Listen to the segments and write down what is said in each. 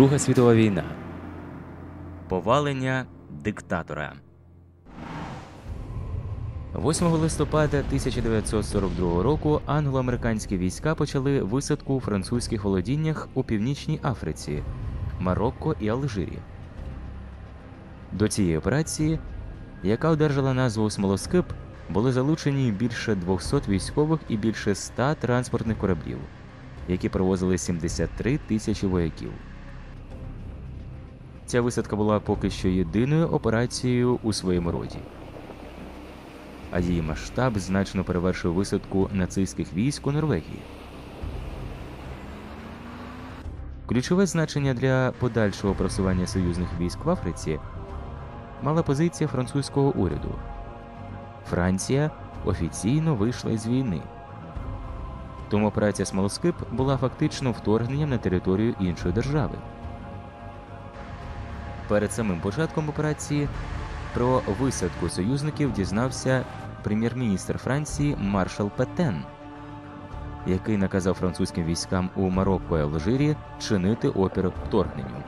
Друга світова війна. Повалення диктатора. 8 листопада 1942 року англо-американські війська почали висадку у французьких володіннях у Північній Африці, Марокко і Алжирі. До цієї операції, яка одержала назву Смолоскип, були залучені більше 200 військових і більше 100 транспортних кораблів, які провозили 73 тисячі вояків. Ця висадка була поки що єдиною операцією у своєму роді, а її масштаб значно перевершив висадку нацистських військ у Норвегії. Ключове значення для подальшого просування союзних військ в Африці мала позиція французького уряду. Франція офіційно вийшла з війни. Тому операція Смолоскип була фактично вторгненням на територію іншої держави. Перед самим початком операції про висадку союзників дізнався прем'єр-міністр Франції маршал Петен, який наказав французьким військам у Марокко і Алжирі чинити опір вторгненню.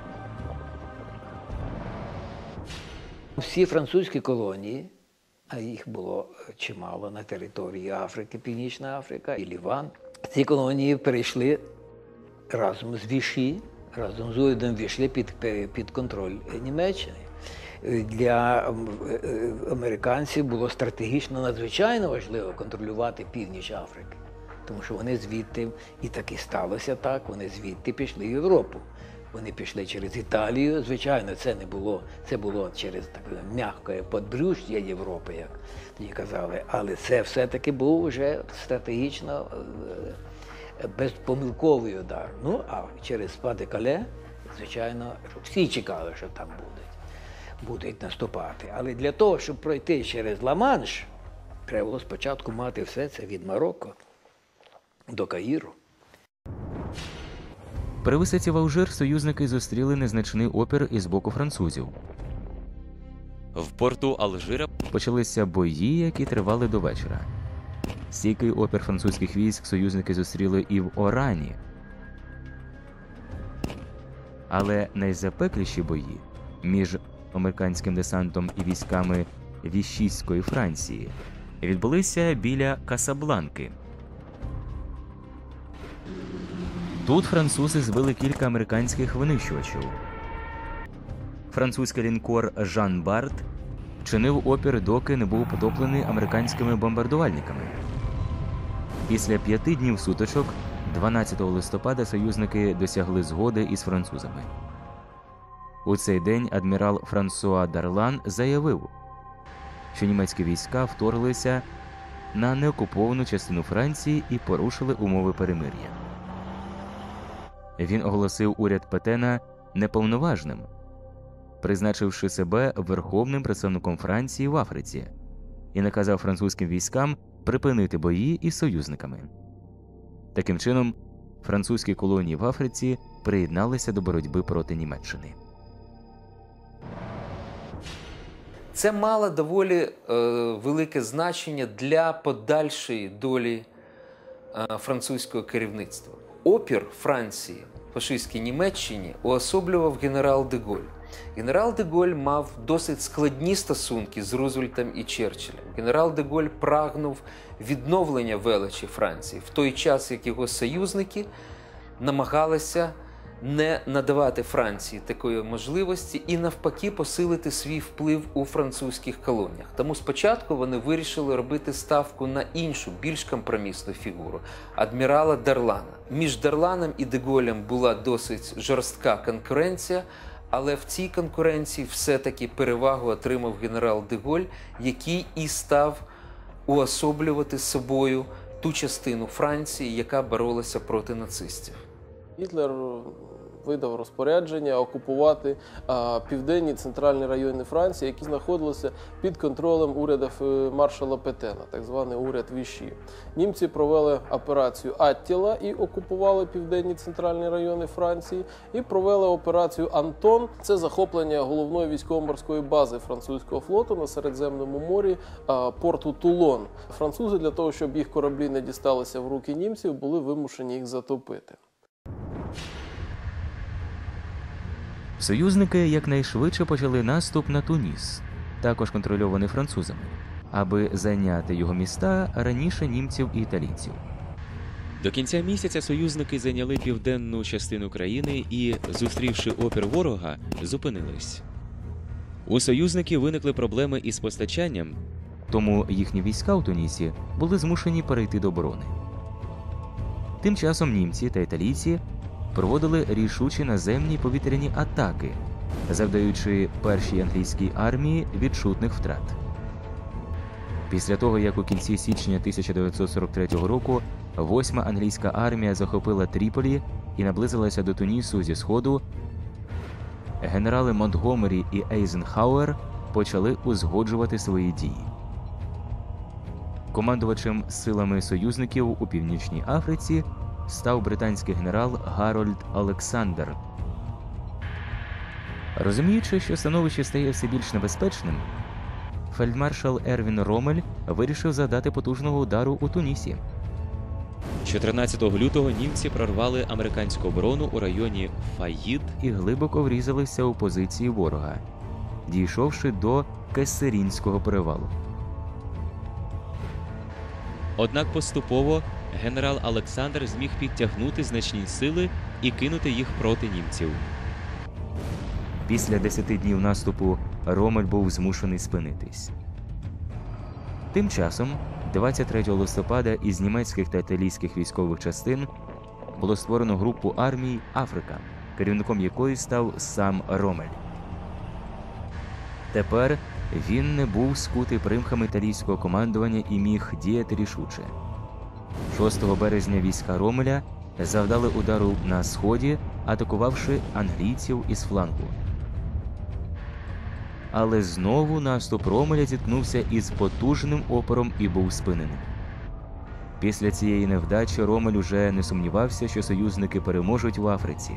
Всі французькі колонії, а їх було чимало на території Африки, Північна Африка і Ліван. Ці колонії перейшли разом з Віші, разом з урядом Віші під, під контроль Німеччини. Для американців було стратегічно надзвичайно важливо контролювати північ Африки, тому що вони звідти, і так і сталося так, вони звідти пішли в Європу. Вони пішли через Італію. Звичайно, це не було, це було через таке м'яке подбрюш'я Європи, як тоді казали. Але це все-таки був вже стратегічно безпомилковий удар. Ну, а через Спаде-Кале, звичайно, всі чекали, що там будуть, будуть наступати. Але для того, щоб пройти через Ла-Манш, треба було спочатку мати все це від Марокко до Каїру. При висадці в Алжир союзники зустріли незначний опір із боку французів. В порту Алжира почалися бої, які тривали до вечора. Стійкий опір французьких військ союзники зустріли і в Орані. Але найзапекліші бої між американським десантом і військами Віщійської Франції відбулися біля Касабланки. Тут французи збили кілька американських винищувачів. Французький лінкор Жан Барт чинив опір, доки не був потоплений американськими бомбардувальниками. Після п'яти днів суточок, 12 листопада, союзники досягли згоди із французами. У цей день адмірал Франсуа Дарлан заявив, що німецькі війська вторглися на неокуповану частину Франції і порушили умови перемир'я. Він оголосив уряд Петена неповноважним, призначивши себе верховним представником Франції в Африці, і наказав французьким військам припинити бої із союзниками. Таким чином, французькі колонії в Африці приєдналися до боротьби проти Німеччини. Це мало доволі е, велике значення для подальшої долі е, французького керівництва. Опір Франції фашистській Німеччині уособлював генерал Деголь. Генерал Деголь мав досить складні стосунки з Рузвельтом і Черчиллем. Генерал Деголь прагнув відновлення величі Франції в той час, як його союзники намагалися не надавати Франції такої можливості і навпаки посилити свій вплив у французьких колоніях. Тому спочатку вони вирішили робити ставку на іншу, більш компромісну фігуру адмірала Дарлана. Між Дарланом і Деголем була досить жорстка конкуренція. Але в цій конкуренції все-таки перевагу отримав генерал Деголь, який і став уособлювати собою ту частину Франції, яка боролася проти нацистів. Гітлер видав розпорядження окупувати південні центральні райони Франції, які знаходилися під контролем урядів маршала Петена, так званий уряд Віші. Німці провели операцію Аттіла і окупували південні центральні райони Франції, і провели операцію Антон. Це захоплення головної військово-морської бази французького флоту на Середземному морі порту Тулон. Французи для того, щоб їх кораблі не дісталися в руки німців, були вимушені їх затопити. Союзники якнайшвидше почали наступ на Туніс, також контрольований французами, аби зайняти його міста раніше німців і італійців. До кінця місяця союзники зайняли південну частину країни і, зустрівши опір ворога, зупинились. У союзників виникли проблеми із постачанням, Тому їхні війська у Тунісі були змушені перейти до оборони. Тим часом німці та італійці проводили рішучі наземні повітряні атаки, завдаючи першій англійській армії відчутних втрат. Після того, як у кінці січня 1943 року восьма англійська армія захопила Тріполі і наблизилася до Тунісу зі сходу, генерали Монтгомері і Ейзенхауер почали узгоджувати свої дії. Командувачем силами союзників у Північній Африці став британський генерал Гарольд Олександр. Розуміючи, що становище стає все більш небезпечним, фельдмаршал Ервін Ромель вирішив задати потужного удару у Тунісі. 14 лютого німці прорвали американську оборону у районі Фаїд і глибоко врізалися у позиції ворога, дійшовши до Кесерінського перевалу. Однак поступово генерал Олександр зміг підтягнути значні сили і кинути їх проти німців. Після 10 днів наступу Ромель був змушений спинитись. Тим часом, 23 листопада із німецьких та італійських військових частин було створено групу армій Африка, керівником якої став сам Ромель. Тепер він не був скутий примхами італійського командування і міг діяти рішуче. 6 березня війська Ромеля завдали удару на сході, атакувавши англійців із флангу. Але знову наступ Ромеля зіткнувся із потужним опором і був спинений. Після цієї невдачі Ромель уже не сумнівався, що союзники переможуть в Африці.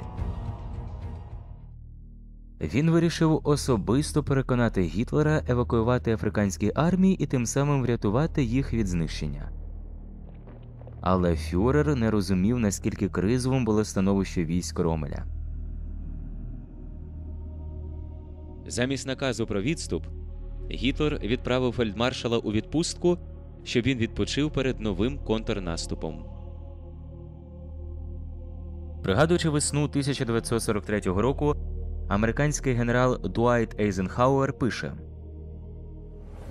Він вирішив особисто переконати Гітлера евакуювати африканські армії і тим самим врятувати їх від знищення. Але фюрер не розумів, наскільки кризовим було становище військ Ромеля. Замість наказу про відступ Гітлер відправив фельдмаршала у відпустку, щоб він відпочив перед новим контрнаступом. Пригадуючи весну 1943 року, американський генерал Дуайт Ейзенхауер пише: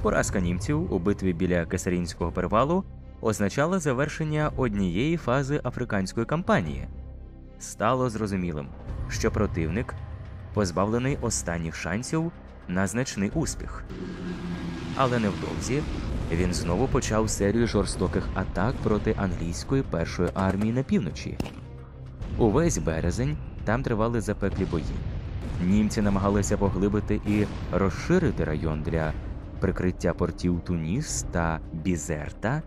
Поразка німців у битві біля Кесарінського перевалу означала завершення однієї фази африканської кампанії. Стало зрозумілим, що противник позбавлений останніх шансів на значний успіх. Але невдовзі він знову почав серію жорстоких атак проти англійської першої армії на півночі. Увесь березень там тривали запеклі бої. Німці намагалися поглибити і розширити район для прикриття портів Туніс та Бізерта.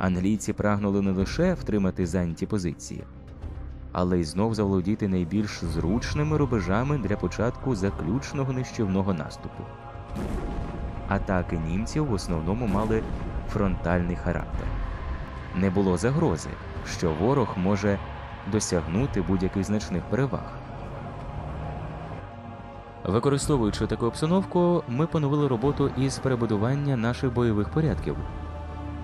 Англійці прагнули не лише втримати зайняті позиції, але й знов заволодіти найбільш зручними рубежами для початку заключного нищівного наступу. Атаки німців в основному мали фронтальний характер. Не було загрози, що ворог може досягнути будь-яких значних переваг. Використовуючи таку обстановку, ми поновили роботу із перебудування наших бойових порядків,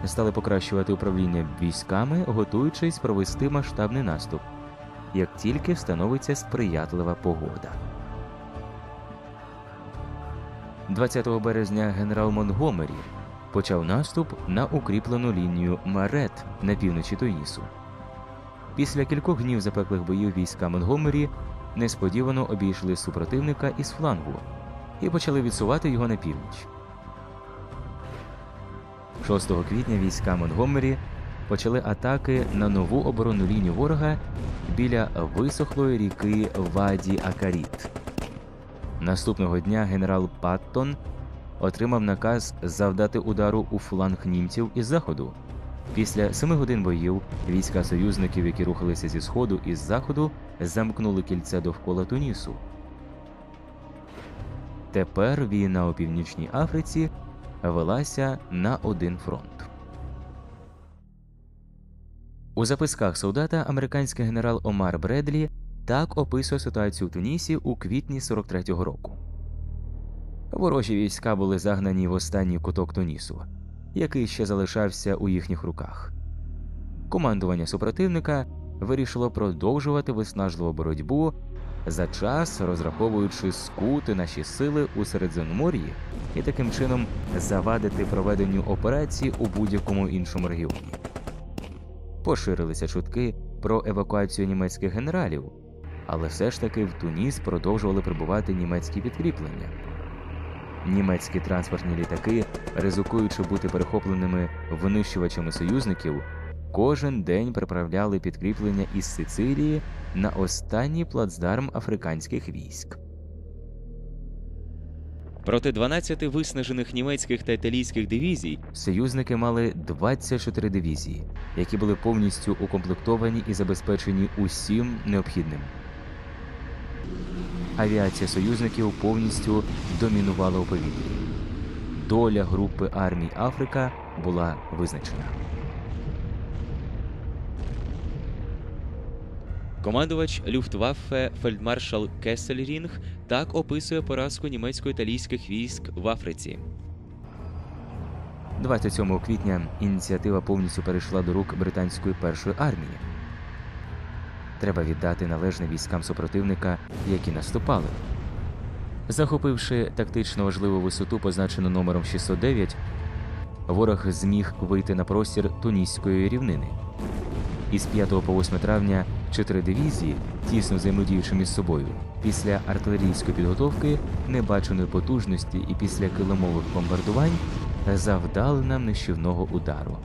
стали покращувати управління військами, готуючись провести масштабний наступ, як тільки встановиться сприятлива погода. 20 березня генерал Монгомері почав наступ на укріплену лінію Марет на півночі Тунісу. Після кількох днів запеклих боїв війська Монгомері несподівано обійшли супротивника із флангу і почали відсувати його на північ. 6 квітня війська Монгомері почали атаки на нову оборонну лінію ворога біля висохлої ріки Ваді Акаріт. Наступного дня генерал Паттон отримав наказ завдати удару у фланг німців із заходу. Після семи годин боїв війська союзників, які рухалися зі сходу і з заходу, замкнули кільце довкола Тунісу. Тепер війна у Північній Африці велася на один фронт. У записках солдата американський генерал Омар Бредлі так описує ситуацію в Тунісі у квітні 43-го року. Ворожі війська були загнані в останній куток Тунісу, який ще залишався у їхніх руках. Командування супротивника вирішило продовжувати виснажливу боротьбу за час, розраховуючи скути наші сили у Середземномор'ї і таким чином завадити проведенню операції у будь-якому іншому регіоні. Поширилися чутки про евакуацію німецьких генералів, але все ж таки в Туніс продовжували прибувати німецькі підкріплення. Німецькі транспортні літаки, ризикуючи бути перехопленими винищувачами союзників, кожен день приправляли підкріплення із Сицилії на останній плацдарм африканських військ. Проти 12 виснажених німецьких та італійських дивізій Союзники мали 24 дивізії, які були повністю укомплектовані і забезпечені усім необхідним. Авіація союзників повністю домінувала у повітрі. Доля групи армій Африка була визначена. Командувач Люфтваффе фельдмаршал Кессельрінг так описує поразку німецько-італійських військ в Африці. 27 квітня ініціатива повністю перейшла до рук британської першої армії. Треба віддати належне військам супротивника, які наступали. Захопивши тактично важливу висоту, позначену номером 609, ворог зміг вийти на простір Туніської рівнини. Із 5 по 8 травня чотири дивізії, тісно взаємодіючи між собою, після артилерійської підготовки, небаченої потужності і після килимових бомбардувань завдали нам нищівного удару.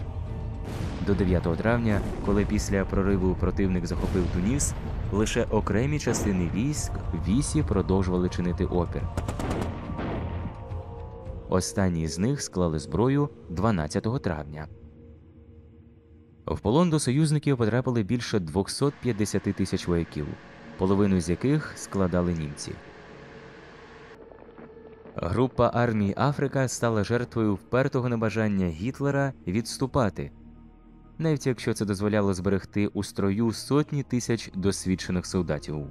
До 9 травня, коли після прориву противник захопив Туніс, лише окремі частини військ вісі продовжували чинити опір. Останні з них склали зброю 12 травня. В полон до союзників потрапили більше 250 тисяч вояків, половину з яких складали німці. Група армії Африка стала жертвою впертого небажання Гітлера відступати, навіть якщо це дозволяло зберегти у строю сотні тисяч досвідчених солдатів.